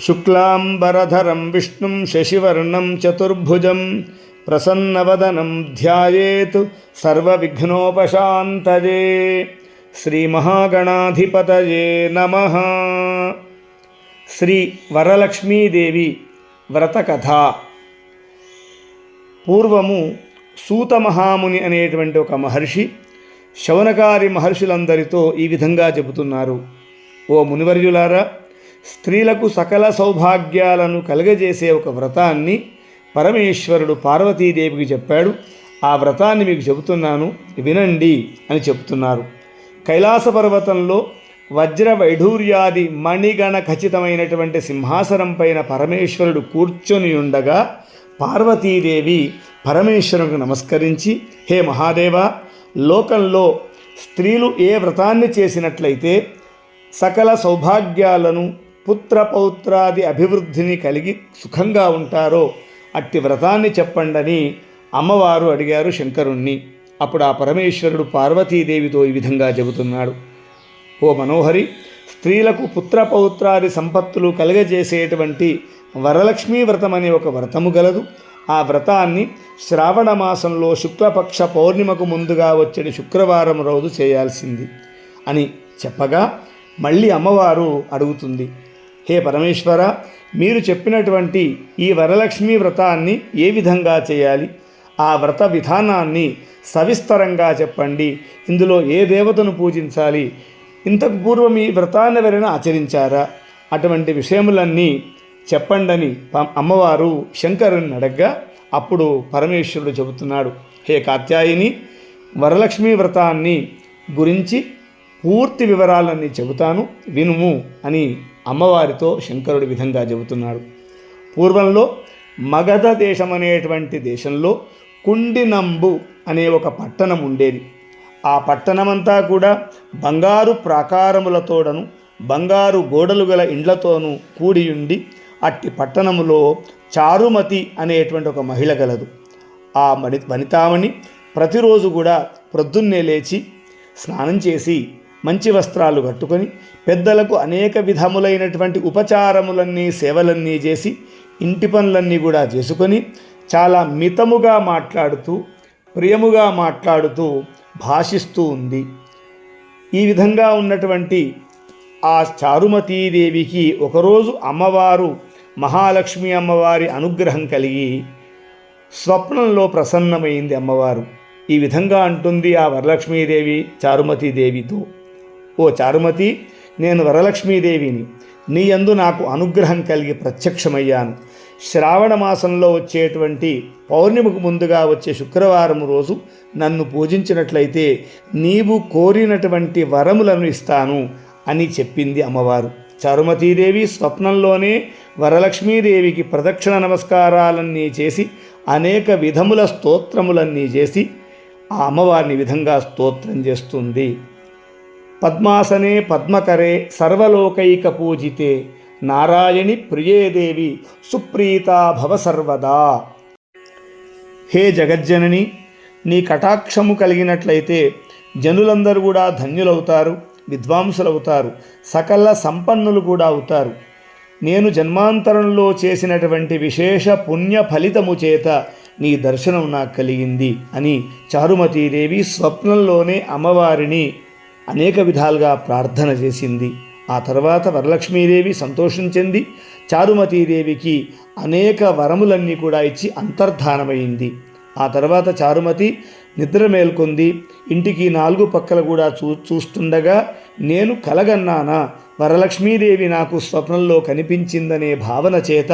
శుక్లాంబరధరం విష్ణుం శశివర్ణం చతుర్భుజం ప్రసన్నవదనం ధ్యాయేత్ సర్వవిఘ్నోపశాంతయే. శ్రీమహాగణాధిపతయే నమ. శ్రీ వరలక్ష్మీదేవి వ్రతకథ. పూర్వము సూత మహాముని అనేటువంటి ఒక మహర్షి శవనకారి మహర్షులందరితో ఈ విధంగా చెబుతున్నారు. ఓ మునివర్యులారా స్త్రీలకు సకల సౌభాగ్యాలను కలగజేసే ఒక వ్రతాన్ని పరమేశ్వరుడు పార్వతీదేవికి చెప్పాడు. ఆ వ్రతాన్ని మీకు చెబుతున్నాను వినండి అని చెబుతున్నారు. కైలాస పర్వతంలో వజ్ర వైఢూర్యాది మణిగణ ఖచ్చితమైనటువంటి సింహాసనం పైన పరమేశ్వరుడు కూర్చొని ఉండగా పార్వతీదేవి పరమేశ్వరునికి నమస్కరించి హే మహాదేవ లోకంలో స్త్రీలు ఏ వ్రతాన్ని చేసినట్లయితే సకల సౌభాగ్యాలను పుత్ర పౌత్రాది అభివృద్ధిని కలిగి సుఖంగా ఉంటారో అట్టి వ్రతాన్ని చెప్పండని అమ్మవారు అడిగారు శంకరుణ్ణి. అప్పుడు ఆ పరమేశ్వరుడు పార్వతీదేవితో ఈ విధంగా చెబుతున్నాడు. ఓ మనోహరి స్త్రీలకు పుత్ర పౌత్రాది సంపత్తులు కలగజేసేటువంటి వరలక్ష్మీ వ్రతం అనే ఒక వ్రతము గలదు. ఆ వ్రతాన్ని శ్రావణ మాసంలో శుక్లపక్ష పౌర్ణిమకు ముందుగా వచ్చే శుక్రవారం రోజు చేయాల్సింది అని చెప్పగా మళ్ళీ అమ్మవారు అడుగుతుంది. హే పరమేశ్వర మీరు చెప్పినటువంటి ఈ వరలక్ష్మి వ్రతాన్ని ఏ విధంగా చేయాలి? ఆ వ్రత విధానాన్ని సవిస్తరంగా చెప్పండి. ఇందులో ఏ దేవతను పూజించాలి? ఇంతకు పూర్వం ఈ వ్రతాన్ని ఎవరైనా ఆచరించారా? అటువంటి విషయములన్నీ చెప్పండని ప- అమ్మవారు శంకరుని అడగ్గా అప్పుడు పరమేశ్వరుడు చెబుతున్నాడు. హే కాత్యాయిని వరలక్ష్మి వ్రతాన్ని గురించి పూర్తి వివరాలన్నీ చెబుతాను వినుము అని అమ్మవారితో శంకరుడి విధంగా చెబుతున్నాడు. పూర్వంలో మగధ దేశం అనేటువంటి దేశంలో కుండినంబు అనే ఒక పట్టణం ఉండేది. ఆ పట్టణమంతా కూడా బంగారు ప్రాకారములతోడను బంగారు గోడలు గల ఇండ్లతోనూ కూడి ఉండి అట్టి పట్టణములో చారుమతి అనేటువంటి ఒక మహిళ గలదు. ఆ మణి వనితామణి ప్రతిరోజు కూడా ప్రొద్దున్నే లేచి స్నానం చేసి మంచి వస్త్రాలు కట్టుకొని పెద్దలకు అనేక విధములైనటువంటి ఉపచారములన్నీ సేవలన్నీ చేసి ఇంటి పనులన్నీ కూడా చేసుకొని చాలా మితముగా మాట్లాడుతూ ప్రియముగా మాట్లాడుతూ భాషిస్తూ ఉంది. ఈ విధంగా ఉన్నటువంటి ఆ చారుమతీదేవికి ఒకరోజు అమ్మవారు మహాలక్ష్మి అమ్మవారి అనుగ్రహం కలిగి స్వప్నంలో ప్రసన్నమైంది అమ్మవారు. ఈ విధంగా అంటుంది ఆ వరలక్ష్మీదేవి చారుమతీదేవితో. ఓ చారుమతి నేను వరలక్ష్మీదేవిని. నీ యందు నాకు అనుగ్రహం కలిగి ప్రత్యక్షమయ్యాను. శ్రావణ మాసంలో వచ్చేటువంటి పౌర్ణిమకు ముందుగా వచ్చే శుక్రవారం రోజు నన్ను పూజించినట్లయితే నీవు కోరినటువంటి వరములను ఇస్తాను అని చెప్పింది అమ్మవారు. చారుమతీదేవి స్వప్నంలోనే వరలక్ష్మీదేవికి ప్రదక్షిణ నమస్కారాలన్నీ చేసి అనేక విధముల స్తోత్రములన్నీ చేసి ఆ అమ్మవారిని విధంగా స్తోత్రం చేస్తుంది. పద్మాసనే పద్మకరే సర్వలోకైక పూజితే నారాయణి ప్రియేదేవి సుప్రీతా భవ సర్వదా. హే జగజ్జనని నీ కటాక్షము కలిగినట్లయితే జనులందరూ కూడా ధన్యులవుతారు విద్వాంసులవుతారు సకల సంపన్నులు కూడా అవుతారు. నేను జన్మాంతరంలో చేసినటువంటి విశేష పుణ్య ఫలితము చేత నీ దర్శనం నాకు కలిగింది అని చారుమతీదేవి స్వప్నంలోనే అమ్మవారిని అనేక విధాలుగా ప్రార్థన చేసింది. ఆ తర్వాత వరలక్ష్మీదేవి సంతోషం చెంది చారుమతీదేవికి అనేక వరములన్నీ కూడా ఇచ్చి అంతర్ధానమైంది. ఆ తర్వాత చారుమతి నిద్ర మేల్కొంది. ఇంటికి నాలుగు పక్కల కూడా చూ చూస్తుండగా నేను కలగన్నానా? వరలక్ష్మీదేవి నాకు స్వప్నంలో కనిపించిందనే భావన చేత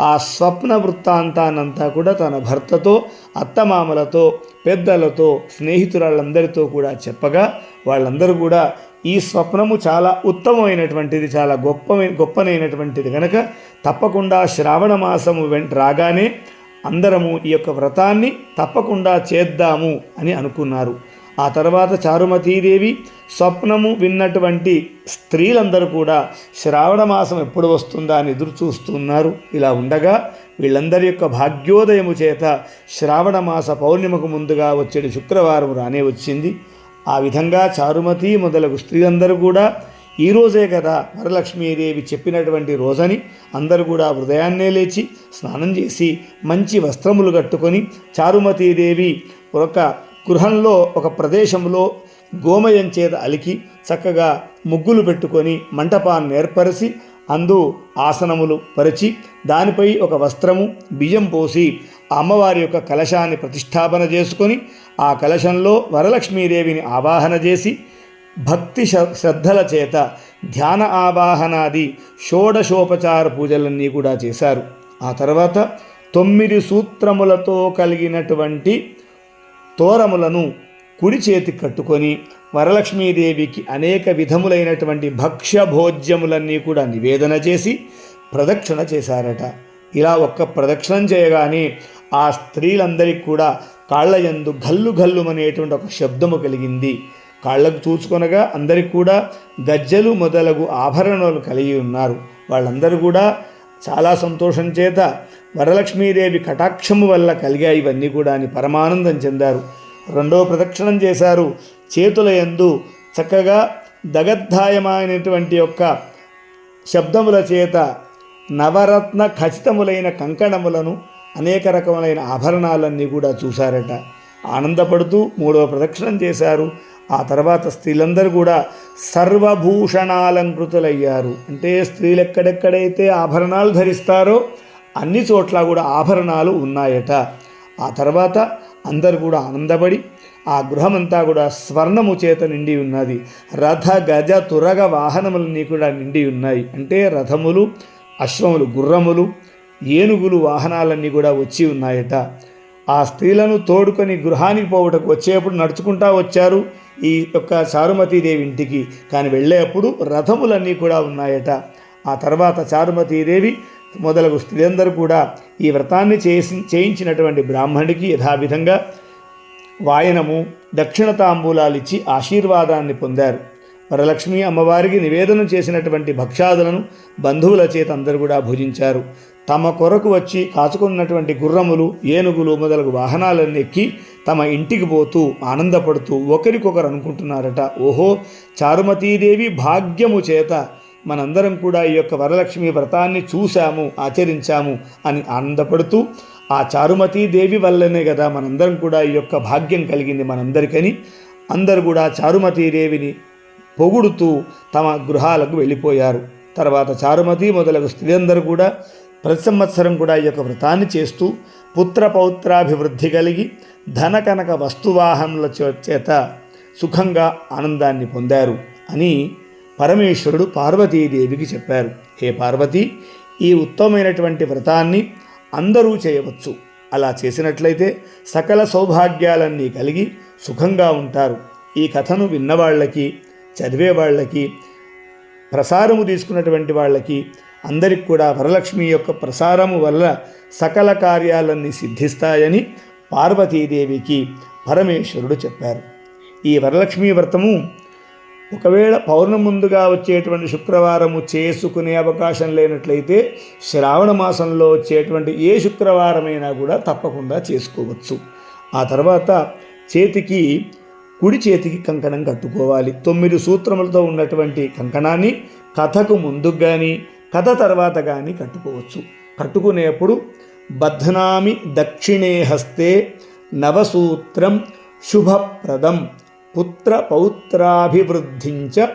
ఆ స్వప్న వృత్తాంతానంతా కూడా తన భర్తతో అత్తమామలతో పెద్దలతో స్నేహితురాళ్ళందరితో కూడా చెప్పగా వాళ్ళందరూ కూడా ఈ స్వప్నము చాలా ఉత్తమమైనటువంటిది చాలా గొప్ప గొప్పనైనటువంటిది కనుక తప్పకుండా శ్రావణ మాసము వెంట రాగానే అందరము ఈ యొక్క వ్రతాన్ని తప్పకుండా చేద్దాము అని అనుకున్నారు. ఆ తర్వాత చారుమతీదేవి స్వప్నము విన్నటువంటి స్త్రీలందరూ కూడా శ్రావణ మాసం ఎప్పుడు వస్తుందా అని ఎదురు చూస్తున్నారు. ఇలా ఉండగా వీళ్ళందరి యొక్క భాగ్యోదయము చేత శ్రావణ మాస పౌర్ణిమకు ముందుగా వచ్చేది శుక్రవారం రానే వచ్చింది. ఆ విధంగా చారుమతి మొదలగు స్త్రీలందరూ కూడా ఈ రోజే కదా వరలక్ష్మీదేవి చెప్పినటువంటి రోజని అందరూ కూడా హృదయాన్నే లేచి స్నానం చేసి మంచి వస్త్రములు కట్టుకొని చారుమతీదేవి ఒక గృహంలో ఒక ప్రదేశంలో గోమయం చేత అలికి చక్కగా ముగ్గులు పెట్టుకొని మంటపాన్ని ఏర్పరిచి అందు ఆసనములు పరిచి దానిపై ఒక వస్త్రము బియ్యం పోసి అమ్మవారి యొక్క కలశాన్ని ప్రతిష్టాపన చేసుకొని ఆ కలశంలో వరలక్ష్మీదేవిని ఆవాహన చేసి భక్తి శ్ర- శ్రద్ధల చేత ధ్యాన ఆవాహనాది షోడశోపచార పూజలన్నీ కూడా చేశారు. ఆ తర్వాత తొమ్మిది సూత్రములతో కలిగినటువంటి తోరములను కుడి చేతి కట్టుకొని వరలక్ష్మీదేవికి అనేక విధములైనటువంటి భక్ష్య భోజ్యములన్నీ కూడా నివేదన చేసి ప్రదక్షిణ చేశారట. ఇలా ఒక్క ప్రదక్షిణం చేయగానే ఆ స్త్రీలందరికీ కూడా కాళ్ళయందు గల్లు గల్లుమనేటువంటి ఒక శబ్దము కలిగింది. కాళ్ళకు చూసుకొనగా అందరికి కూడా గజ్జలు మొదలగు ఆభరణాలు కలిగి ఉన్నారు. వాళ్ళందరూ కూడా చాలా సంతోషం చేత వరలక్ష్మీదేవి కటాక్షము వల్ల కలిగాయి ఇవన్నీ కూడా అని పరమానందం చెందారు. రెండవ ప్రదక్షిణం చేశారు. చేతుల యందు చక్కగా దగద్ధాయమైనటువంటి యొక్క శబ్దముల చేత నవరత్న ఖచ్చితములైన కంకణములను అనేక రకములైన ఆభరణాలన్నీ కూడా చూశారట. ఆనందపడుతూ మూడవ ప్రదక్షిణం చేశారు. ఆ తర్వాత స్త్రీలందరూ కూడా సర్వభూషణాలంకృతులయ్యారు. అంటే స్త్రీలు ఎక్కడెక్కడైతే ఆభరణాలు ధరిస్తారో అన్ని చోట్ల కూడా ఆభరణాలు ఉన్నాయట. ఆ తర్వాత అందరు కూడా ఆనందపడి ఆ గృహమంతా కూడా స్వర్ణము చేత నిండి ఉన్నది. రథ గజ తురగ వాహనములన్నీ కూడా నిండి ఉన్నాయి. అంటే రథములు అశ్వములు గుర్రములు ఏనుగులు వాహనాలన్నీ కూడా వచ్చి ఉన్నాయట. ఆ స్త్రీలను తోడుకొని గృహానికి పోవటకు వచ్చేప్పుడు నడుచుకుంటా వచ్చారు ఈ యొక్క చారుమతీదేవి ఇంటికి. కానీ వెళ్ళేప్పుడు రథములన్నీ కూడా ఉన్నాయట. ఆ తర్వాత చారుమతీదేవి మొదలగు స్త్రీలందరూ కూడా ఈ వ్రతాన్ని చేసి చేయించినటువంటి బ్రాహ్మణుడికి యథావిధంగా వాయనము దక్షిణ తాంబూలాలు ఇచ్చి ఆశీర్వాదాన్ని పొందారు. వరలక్ష్మి అమ్మవారికి నివేదన చేసినటువంటి భక్షాదులను బంధువుల చేత అందరూ కూడా భుజించారు. తమ కొరకు వచ్చి కాచుకున్నటువంటి గుర్రములు ఏనుగులు మొదలగు వాహనాలన్నీ ఎక్కి తమ ఇంటికి పోతూ ఆనందపడుతూ ఒకరికొకరు అనుకుంటున్నారట. ఓహో చారుమతీదేవి భాగ్యము చేత మనందరం కూడా ఈ యొక్క వరలక్ష్మి వ్రతాన్ని చూశాము ఆచరించాము అని ఆనందపడుతూ ఆ చారుమతీ దేవి వల్లనే కదా మనందరం కూడా ఈ యొక్క భాగ్యం కలిగింది మనందరికని. అందరూ కూడా చారుమతీదేవిని పొగుడుతూ తమ గృహాలకు వెళ్ళిపోయారు. తర్వాత చారుమతి మొదలగు స్త్రీలందరూ కూడా ప్రతి సంవత్సరం కూడా ఈ యొక్క వ్రతాన్ని చేస్తూ పుత్ర పౌత్రాభివృద్ధి కలిగి ధన కనక వస్తువాహనల చేత సుఖంగా ఆనందాన్ని పొందారు అని పరమేశ్వరుడు పార్వతీదేవికి చెప్పారు హే పార్వతి ఈ ఉత్తమమైనటువంటి వ్రతాన్ని అందరూ చేయవచ్చు. అలా చేసినట్లయితే సకల సౌభాగ్యాలన్నీ కలిగి సుఖంగా ఉంటారు. ఈ కథను విన్నవాళ్ళకి చదివే వాళ్ళకి ప్రసారము తీసుకున్నటువంటి వాళ్ళకి అందరికి కూడా వరలక్ష్మి యొక్క ప్రసారము వల్ల సకల కార్యాలన్నీ సిద్ధిస్తాయని పార్వతీదేవికి పరమేశ్వరుడు చెప్పారు. ఈ వరలక్ష్మి వ్రతము ఒకవేళ పౌర్ణమి ముందుగా వచ్చేటువంటి శుక్రవారము చేసుకునే అవకాశం లేనట్లయితే శ్రావణ మాసంలో వచ్చేటువంటి ఏ శుక్రవారమైనా కూడా తప్పకుండా చేసుకోవచ్చు. ఆ తర్వాత చేతికి కుడి చేతికి కంకణం కట్టుకోవాలి. తొమ్మిది సూత్రములతో ఉన్నటువంటి కంకణాన్ని కథకు ముందుకు కానీ కథ తర్వాత కానీ కట్టుకోవచ్చు. కట్టుకునేప్పుడు బధ్నామి దక్షిణే హస్తే నవసూత్రం శుభప్రదం. పుత్ర పౌత్రాభివృద్ధించ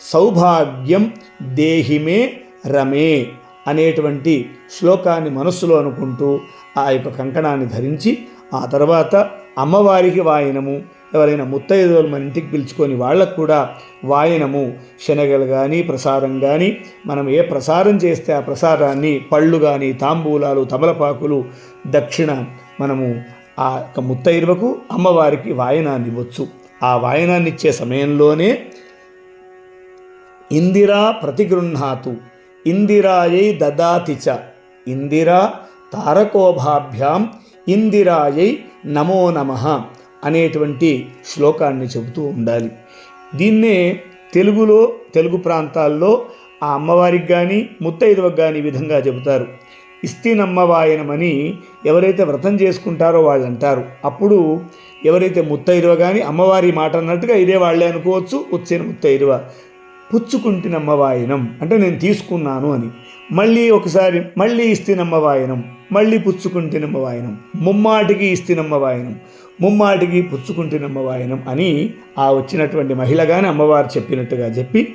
సౌభాగ్యం దేహిమే రమే అనేటువంటి శ్లోకాన్ని మనస్సులో అనుకుంటూ ఆ యొక్క కంకణాన్ని ధరించి ఆ తర్వాత అమ్మవారికి వాయనము ఎవరైనా ముత్తైదువులు మన ఇంటికి పిలుచుకొని వాళ్ళకు కూడా వాయనము శనగలు కానీ ప్రసారం కానీ మనం ఏ ప్రసారం చేస్తే ఆ ప్రసాదాన్ని పళ్ళు కానీ తాంబూలాలు తమలపాకులు దక్షిణ మనము ఆ యొక్క ముత్తైదువకు అమ్మవారికి వాయనాన్ని ఇవ్వచ్చు. ఆ వాయనాన్ని ఇచ్చే సమయంలోనే ఇందిరా ప్రతిగృహాతు. ఇందిరాయై దదాతి చ. ఇందిరా తారకోభాభ్యాం ఇందిరాయై నమో నమః అనేటువంటి శ్లోకాన్ని చెబుతూ ఉండాలి. దీన్నే తెలుగులో తెలుగు ప్రాంతాల్లో ఆ అమ్మవారికి కానీ ముత్తైదువకు కానీ ఈ విధంగా చెబుతారు. ఇస్తినమ్మవాయనమని ఎవరైతే వ్రతం చేసుకుంటారో వాళ్ళు అంటారు అప్పుడు ఎవరైతే ముత్తైరువ కానీ అమ్మవారి మాట అన్నట్టుగా ఇదే వాళ్ళే అనుకోవచ్చు. వచ్చిన ముత్తైరువ పుచ్చుకుంటినమ్మవాయనం అంటే నేను తీసుకున్నాను అని. మళ్ళీ ఒకసారి మళ్ళీ ఇస్తినమ్మవాయనం మళ్ళీ పుచ్చుకుంటినమ్మవాయనం ముమ్మాటికి ఇస్తినమ్మవాయనం ముమ్మాటికి పుచ్చుకుంటినమ్మవాయనం అని ఆ వచ్చినటువంటి మహిళగానే అమ్మవారు చెప్పినట్టుగా చెప్పి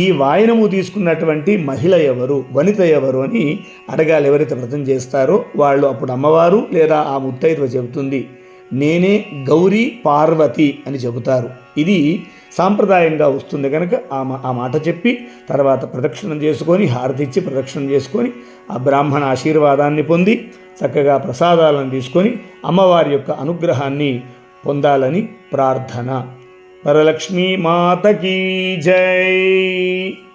ఈ వాయనము తీసుకున్నటువంటి మహిళ ఎవరు వనిత ఎవరు అని అడగాలి ఎవరైతే వ్రతం చేస్తారో వాళ్ళు అప్పుడు అమ్మవారు లేదా ఆ ముత్తైదువ చెబుతుంది నేనే గౌరీ పార్వతి అని చెబుతారు. ఇది సాంప్రదాయంగా వస్తుంది కనుక ఆ ఆ మాట చెప్పి తర్వాత ప్రదక్షిణం చేసుకొని హారతి ఇచ్చి ప్రదక్షిణం చేసుకొని ఆ బ్రాహ్మణ ఆశీర్వాదాన్ని పొంది చక్కగా ప్రసాదాలను తీసుకొని అమ్మవారి యొక్క అనుగ్రహాన్ని పొందాలని ప్రార్థన. वरलक्ष्मी माता की जय।